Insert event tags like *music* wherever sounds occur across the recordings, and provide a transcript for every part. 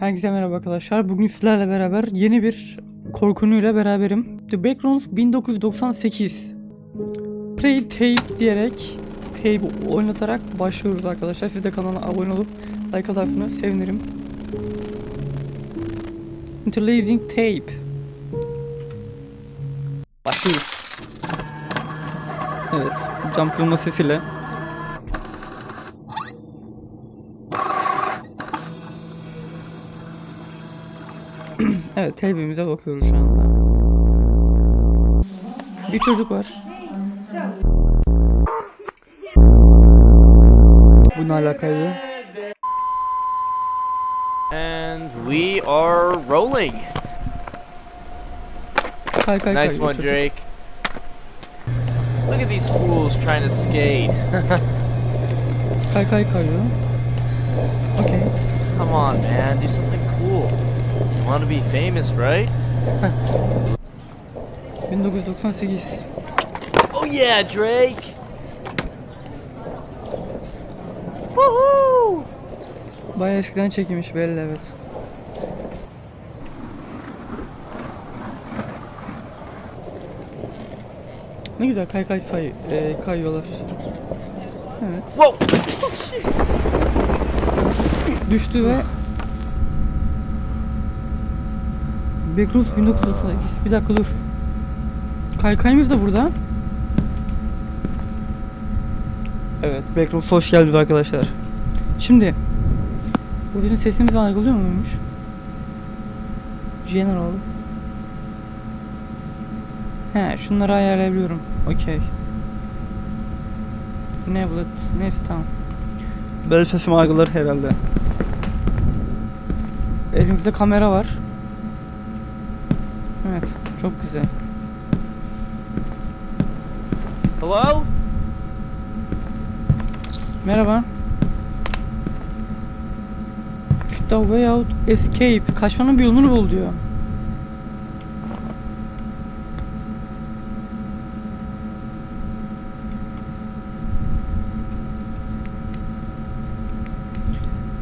Herkese merhaba arkadaşlar. Bugün sizlerle beraber yeni bir korkunuyla beraberim. The Backrooms 1998. Play tape diyerek tape oynatarak başlıyoruz arkadaşlar. Siz de kanala abone olup like atarsanız sevinirim. Interlacing tape. Başlıyoruz. Evet, cam kırılma sesiyle. Evet, telbimize bakıyoruz şu anda. Bir çocuk var. Bu ne alakaydı? And we are rolling. Kay kay kay. Nice o one, çocuk. Drake. Look at these fools trying to skate. Kay kay kayıyor. Okey. Come on, man, do something cool. You want to be famous, right? *laughs* 1998. Oh yeah, Drake. Woohoo! Bayağı eskiden çekilmiş belli evet. Ne güzel kay kay say e, kayıyorlar. Evet. Whoa! Oh shit! Düştü ve Backrooms 1998. Bir dakika dur. Kaykayımız da burada. Evet, Backrooms hoş geldiniz arkadaşlar. Şimdi bu bizim sesimizi algılıyor muymuş? General. He, şunları ayarlayabiliyorum. Okey. Ne bu? Neyse tamam. Böyle sesimi algılar herhalde. Elimizde kamera var. Evet, çok güzel. Hello? Merhaba. The way out escape. Kaçmanın bir yolunu bul diyor.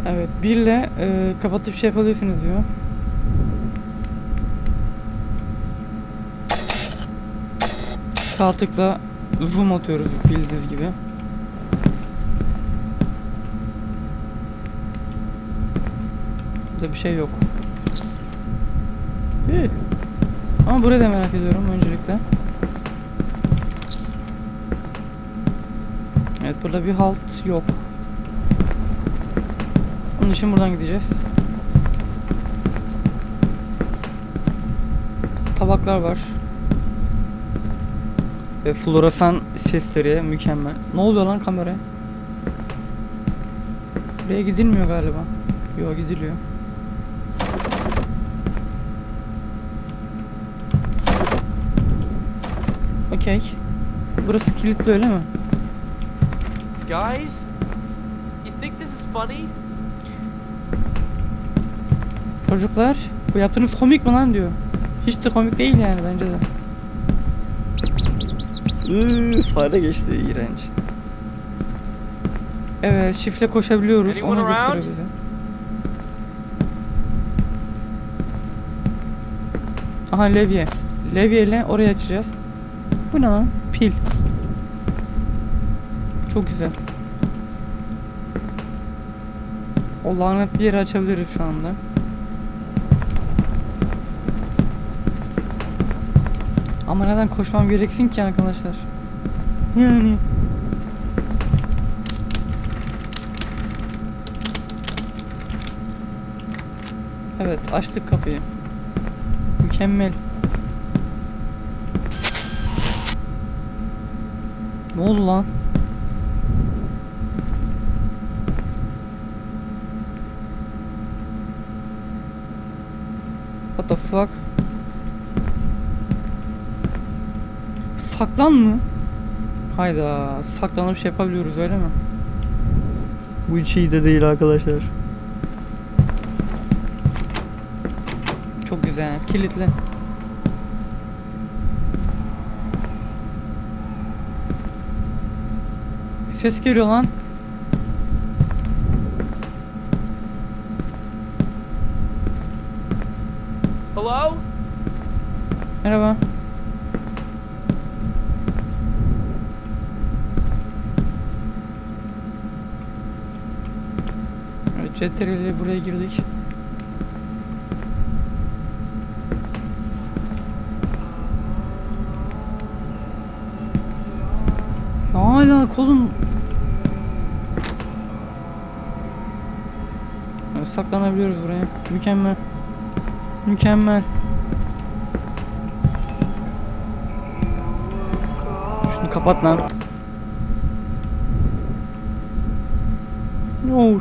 Evet, birle e, kapatıp şey yapabilirsiniz diyor. Sağ tıkla zoom atıyoruz bildiğiniz gibi. Burada bir şey yok. İyi. Ama burayı da merak ediyorum öncelikle. Evet burada bir halt yok. Onun için buradan gideceğiz. Tabaklar var. Ve floresan sesleri mükemmel. Ne oluyor lan kameraya? Buraya gidilmiyor galiba. Yok gidiliyor. Okey. Burası kilitli öyle mi? Guys? You think this is funny? Çocuklar bu yaptığınız komik mi lan diyor. Hiç de komik değil yani bence de. Iıı, fare geçti iğrenç. Evet şifle koşabiliyoruz. Anyone Onu gösteriyor around? bize. Aha levye. Levye ile orayı açacağız. Bu ne lan? Pil. Çok güzel. O lanetli yeri açabiliriz şu anda. Ama neden koşmam gereksin ki arkadaşlar? Yani. Evet açtık kapıyı. Mükemmel. Ne oldu lan? What the fuck? Saklan mı? Hayda, saklanıp şey yapabiliyoruz öyle mi? Bu hiç iyi de değil arkadaşlar. Çok güzel, kilitli. Ses geliyor lan. Hello? Merhaba. Evet, CTRL ile buraya girdik. Hala kolum saklanabiliyoruz buraya. Mükemmel. Mükemmel. Şunu kapat lan. Oh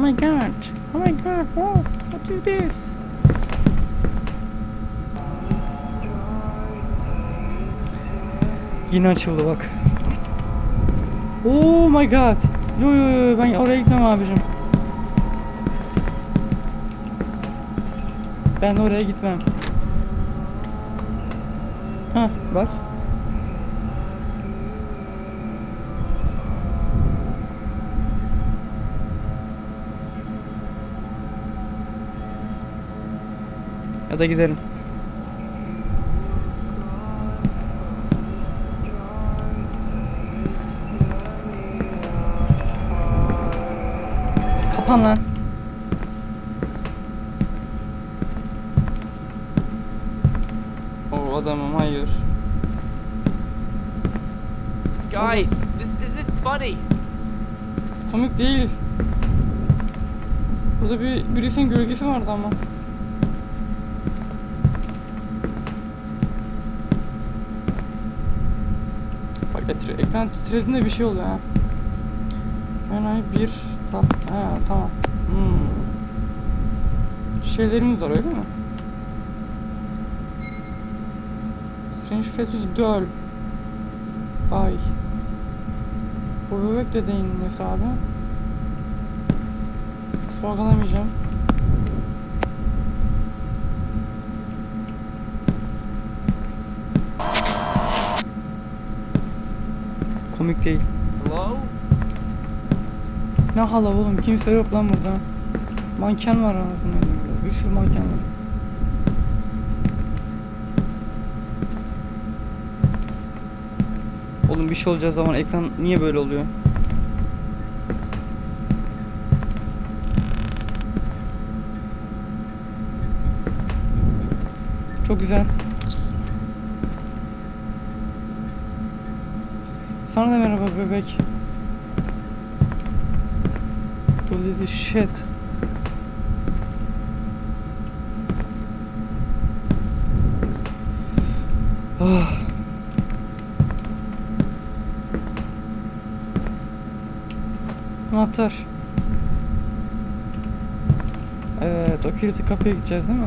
Oh my god. Oh my god. Oh, what is this? Yine açıldı bak. Oh my god. Yo yo yo ben oraya gitmem abicim. Ben oraya gitmem. Ha bak. Da giderim. Kapan lan. O adamım hayır. Guys, this isn't funny. Komik değil. Burada bir birisinin gölgesi vardı ama. Etre- ekran titrediğinde bir şey oluyor ha. Yani bir tap ha tamam. Hmm. Şeylerimiz var öyle mi? Strange Fetus Döl. Ay. Bu bebek de neyse abi. Sorgulamayacağım. Komik değil. Hello? Ne hala oğlum kimse yok lan burada. Manken var anasını burada. Bir sürü manken var. Oğlum bir şey olacağı zaman ekran niye böyle oluyor? Çok güzel. Sana da merhaba bebek. Holy the shit. Ah. Anahtar. Evet, o kilitli kapıya gideceğiz değil mi?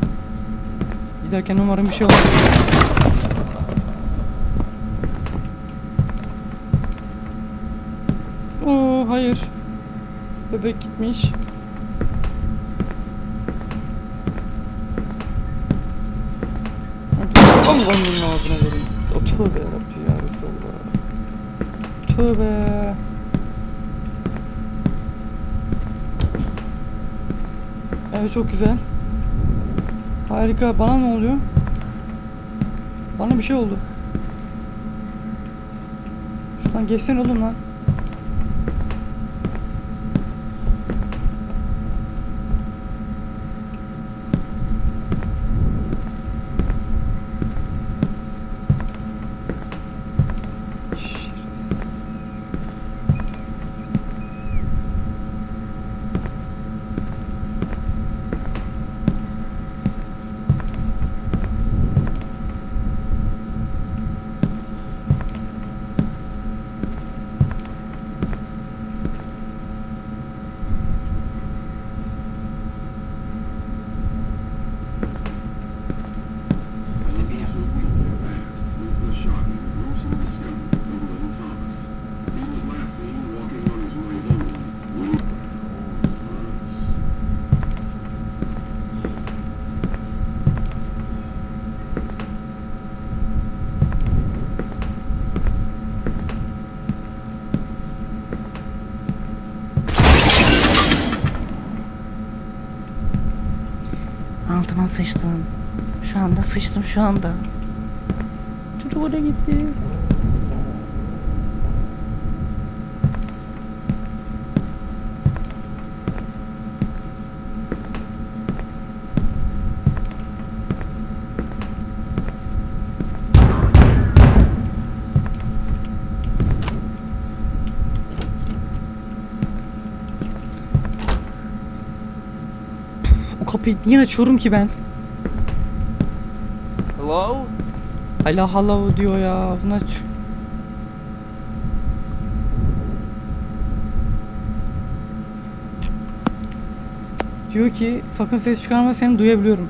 Giderken umarım bir şey olur. Hayır. Bebek gitmiş. Allah'ın ağzına verin. O tövbe yarabbi ya. Tövbe. Evet çok güzel. Harika. Bana ne oluyor? Bana bir şey oldu. Şuradan geçsene oğlum lan. Sıçtım. Şu anda sıçtım şu anda. Çocuk oraya gitti. O kapıyı niye açıyorum ki ben? Hello? Hala hala diyor ya ağzını aç. Diyor ki sakın ses çıkarma seni duyabiliyorum.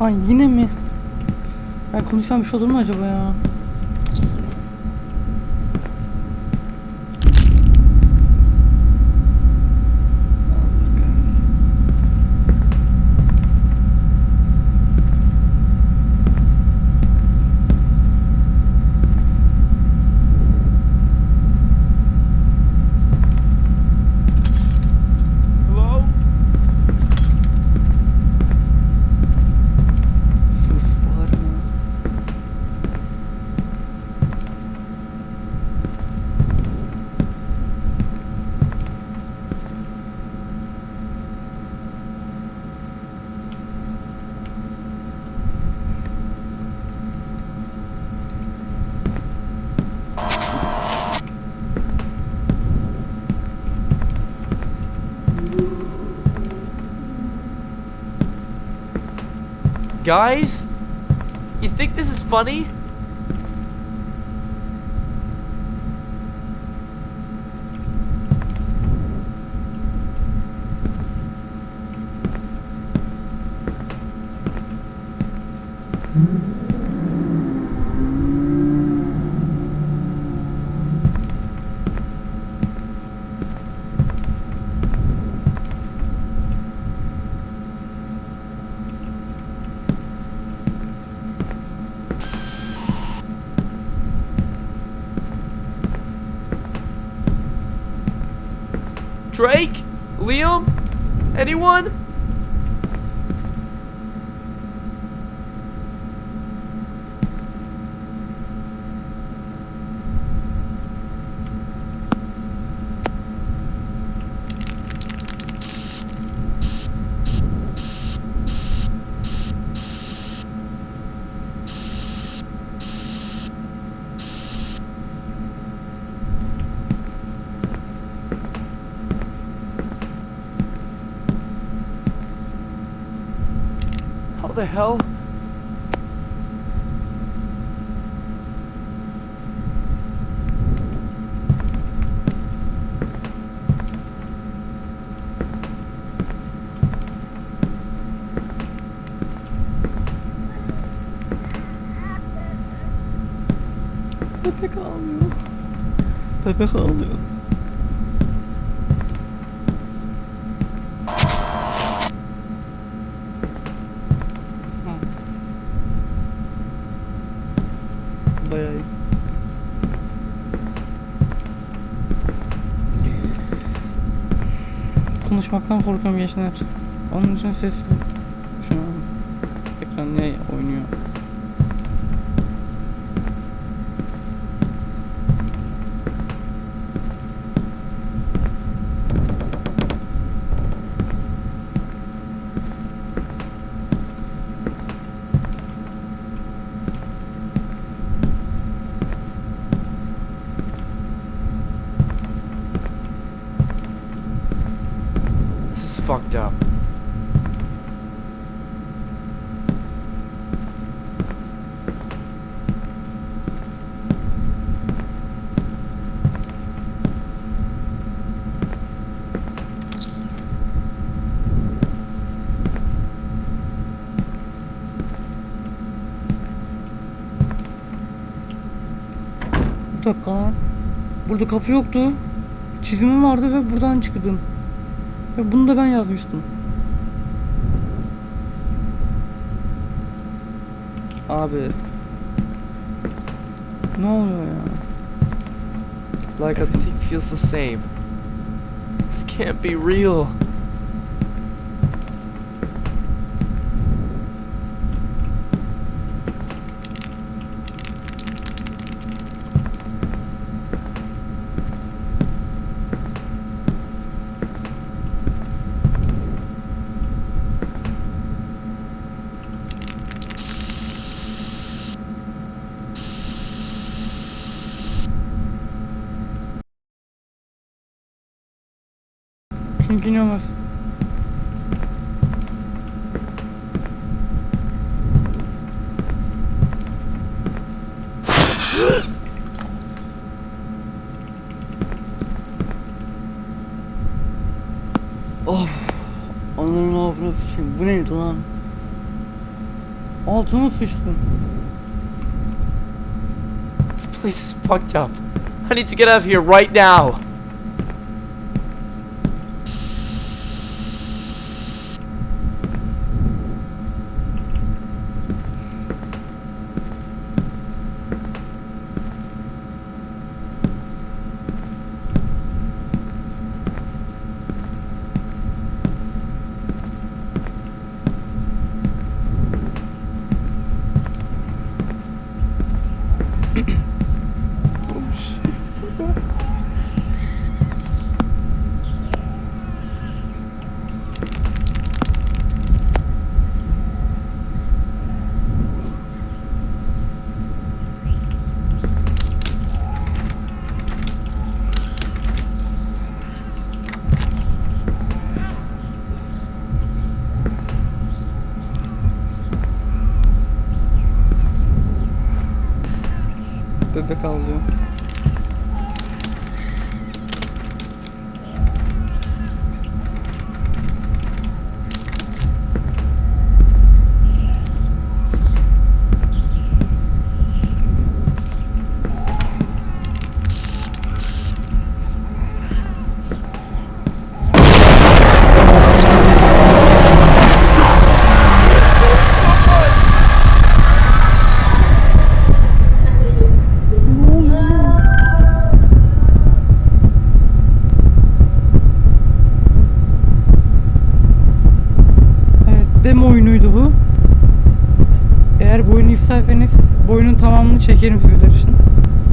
Ay yine mi? Ben konuşsam bir şey olur mu acaba ya? Guys? You think this is funny? Drake? Liam? Anyone? Hell? Bebek ağlıyor. Bebek ağlıyor. Konuşmaktan korkuyorum gençler. Onun için sesli. Şu an ekran ne oynuyor? This is fucked up. Bir dakika lan. Burada kapı yoktu. Çizimim vardı ve buradan çıktım. Ve bunu da ben yazmıştım. Abi. Ne oluyor ya? Like atın. Everything feels the same. This can't be real. Çünkü inemez. of. Onların altına. Bu neydi lan? Altıma sıçtım. This place is fucked up. I need to get out of here right now. Çekerim sizler için.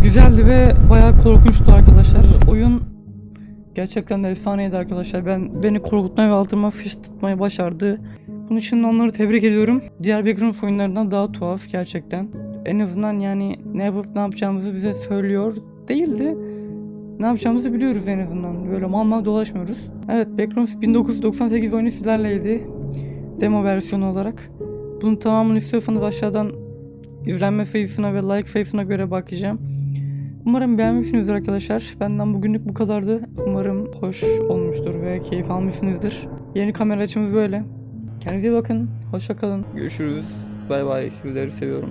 Güzeldi ve bayağı korkunçtu arkadaşlar. Oyun gerçekten de efsaneydi arkadaşlar. Ben beni korkutmaya ve altıma fiş tutmayı başardı. Bunun için onları tebrik ediyorum. Diğer Backrooms oyunlarından daha tuhaf gerçekten. En azından yani ne yapıp ne yapacağımızı bize söylüyor değildi. Ne yapacağımızı biliyoruz en azından. Böyle mal mal dolaşmıyoruz. Evet Backrooms 1998 oyunu sizlerleydi. Demo versiyonu olarak. Bunun tamamını istiyorsanız aşağıdan izlenme sayısına ve like sayısına göre bakacağım. Umarım beğenmişsinizdir arkadaşlar. Benden bugünlük bu kadardı. Umarım hoş olmuştur ve keyif almışsınızdır. Yeni kamera açımız böyle. Kendinize bakın. Hoşça kalın. Görüşürüz. Bay bay. Sizleri seviyorum.